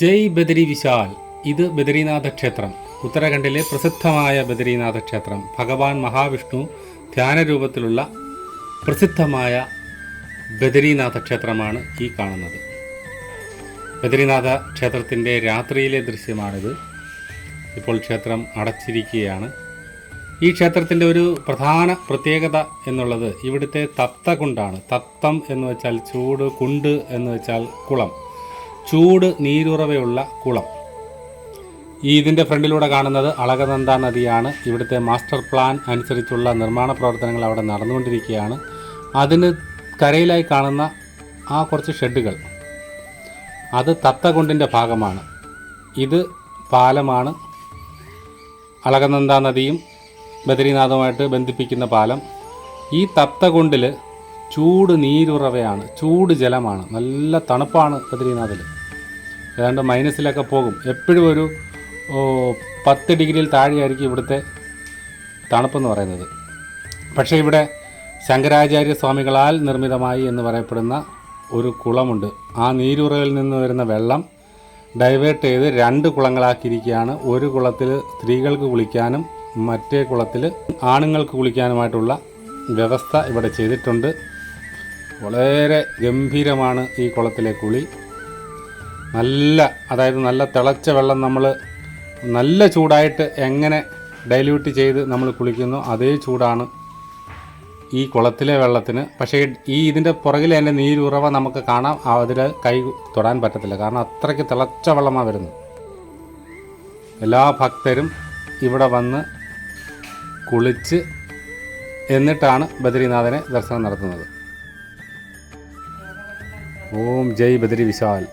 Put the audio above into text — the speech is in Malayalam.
ജയ് ബദരി വിശാൽ ഇത് ബദരീനാഥ ക്ഷേത്രം ഉത്തരാഖണ്ഡിലെ പ്രസിദ്ധമായ ബദരീനാഥ ക്ഷേത്രം ഭഗവാൻ മഹാവിഷ്ണു ധ്യാനരൂപത്തിലുള്ള പ്രസിദ്ധമായ ബദരീനാഥ ക്ഷേത്രമാണ് ഈ കാണുന്നത്. ബദരീനാഥ ക്ഷേത്രത്തിന്റെ രാത്രിയിലെ ദൃശ്യമാണിത്. ഇപ്പോൾ ക്ഷേത്രം അടച്ചിരിക്കുകയാണ്. ഈ ക്ഷേത്രത്തിന്റെ ഒരു പ്രധാന പ്രത്യേകത എന്നുള്ളത് ഇവിടുത്തെ തപ്ത കുണ്ടാണ്. തപ്തം എന്ന് വെച്ചാൽ ചൂട് കുണ്ട് എന്ന് വെച്ചാൽ കുളം. ചൂട് നീരുറവയുള്ള കുളം. ഈ ഇതിന്റെ ഫ്രണ്ടിലൂടെ കാണുന്നത് അളകനന്ദ നദിയാണ്. ഇവിടുത്തെ മാസ്റ്റർ പ്ലാൻ അനുസരിച്ചുള്ള നിർമ്മാണ പ്രവർത്തനങ്ങൾ അവിടെ നടന്നുകൊണ്ടിരിക്കുകയാണ്. അതിന് കരയിലായി കാണുന്ന ആ കുറച്ച് ഷെഡുകൾ. അത് തത്തകുണ്ടിന്റെ ഭാഗമാണ്. ഇത് പാലമാണ്. അളകനന്ദ നദിയും ബദ്രീനാഥുമായിട്ട് ബന്ധിപ്പിക്കുന്ന പാലം. ഈ തത്തകുണ്ടിൽ ചൂട് നീരുറവയാണ്. ചൂട് ജലമാണ്. നല്ല തണുപ്പാണ് ബദ്രീനാഥിൽ ഏതാണ്ട് മൈനസിലൊക്കെ പോകും. എപ്പോഴും ഒരു പത്ത് ഡിഗ്രിയിൽ താഴെയായിരിക്കും ഇവിടുത്തെ തണുപ്പെന്ന് പറയുന്നത്. പക്ഷേ ഇവിടെ ശങ്കരാചാര്യ സ്വാമികളാൽ നിർമ്മിതമായി എന്ന് പറയപ്പെടുന്ന ഒരു കുളമുണ്ട്. ആ നീരുറയിൽ നിന്ന് വരുന്ന വെള്ളം ഡൈവേർട്ട് ചെയ്ത് രണ്ട് കുളങ്ങളാക്കിയിരിക്കുകയാണ്. ഒരു കുളത്തിൽ സ്ത്രീകൾക്ക് കുളിക്കാനും മറ്റേ കുളത്തിൽ ആണുങ്ങൾക്ക് കുളിക്കാനുമായിട്ടുള്ള വ്യവസ്ഥ ഇവിടെ ചെയ്തിട്ടുണ്ട്. വളരെ ഗംഭീരമാണ് ഈ കുളത്തിലെ കുളി. നല്ല അതായത് നല്ല തിളച്ച വെള്ളം നമ്മൾ നല്ല ചൂടായിട്ട് എങ്ങനെ ഡൈല്യൂട്ട് ചെയ്ത് നമ്മൾ കുളിക്കുന്നു അതേ ചൂടാണ് ഈ കുളത്തിലെ വെള്ളത്തിന്. പക്ഷേ ഈ ഇതിന്റെ പുറകിൽ അതിന്റെ നീരുറവ നമുക്ക് കാണാം അതിൽ കൈ തൊടാൻ പറ്റത്തില്ല. കാരണം അത്രയ്ക്ക് തിളച്ച വെള്ളമാണ് വരുന്നത്. എല്ലാ ഭക്തരും ഇവിടെ വന്ന് കുളിച്ച് എന്നിട്ടാണ് ബദ്രീനാഥനെ ദർശനം നടത്തുന്നത്. ഓം ജയ് ബദ്രി വിശാൽ.